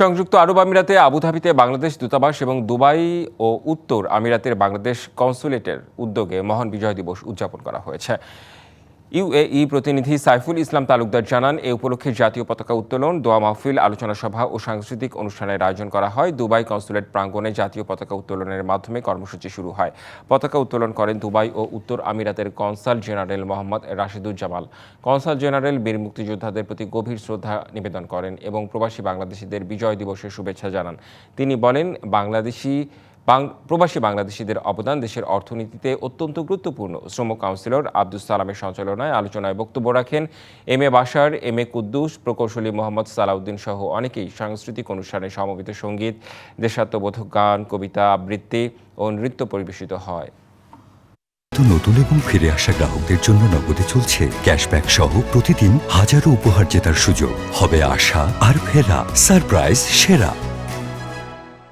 সংযুক্ত আরব আমিরাতে আবুধাবিতে বাংলাদেশ দূতাবাস এবং দুবাই ও উত্তর আমিরাতের বাংলাদেশ কনসুলেটের উদ্যোগে মহান বিজয় দিবস উদযাপন করা হয়েছে। ইউএই প্রতিনিধি সাইফুল ইসলাম তালুকদার জানান, এ উপলক্ষে জাতীয় পতাকা উত্তোলন, দোয়া মাহফিল, আলোচনা সভা ও সাংস্কৃতিক অনুষ্ঠানের আয়োজন করা হয়। দুবাই কনসুলেট প্রাঙ্গণে জাতীয় পতাকা উত্তোলনের মাধ্যমে কর্মসূচি শুরু হয়। পতাকা উত্তোলন করেন দুবাই ও উত্তর আমিরাতের consul general Mohammad Rashiduzzamal consul general বীর মুক্তিযোদ্ধাদের প্রতি গভীর শ্রদ্ধা নিবেদন করেন এবং প্রবাসী বাংলাদেশিদের বিজয় দিবসের শুভেচ্ছা জানান। তিনি বলেন, বাংলাদেশি প্রবাসী বাংলাদেশিদের অবদান দেশের অর্থনীতিতে অত্যন্ত গুরুত্বপূর্ণ। শ্রম কাউন্সিলর আব্দুস সালামের সঞ্চালনায় আলোচনায় বক্তব্য রাখেন এম এ বাসার এম এ কুদ্দুস, প্রকৌশলী মোহাম্মদ সালাউদ্দিন সহ অনেকেই সাংস্কৃতিক অনুষ্ঠানে সমবেত সংগীত, দেশাত্মবোধক গান, কবিতা, আবৃত্তি ও নৃত্য পরিবেশিত হয়। নতুন এবং ফিরে আসা গ্রাহকদের জন্য নগদে চলছে ক্যাশব্যাক সহ প্রতিদিন হাজারো উপহার জেতার সুযোগ। হবে আশা আর ফেরা। সারপ্রাইজ, সেরা।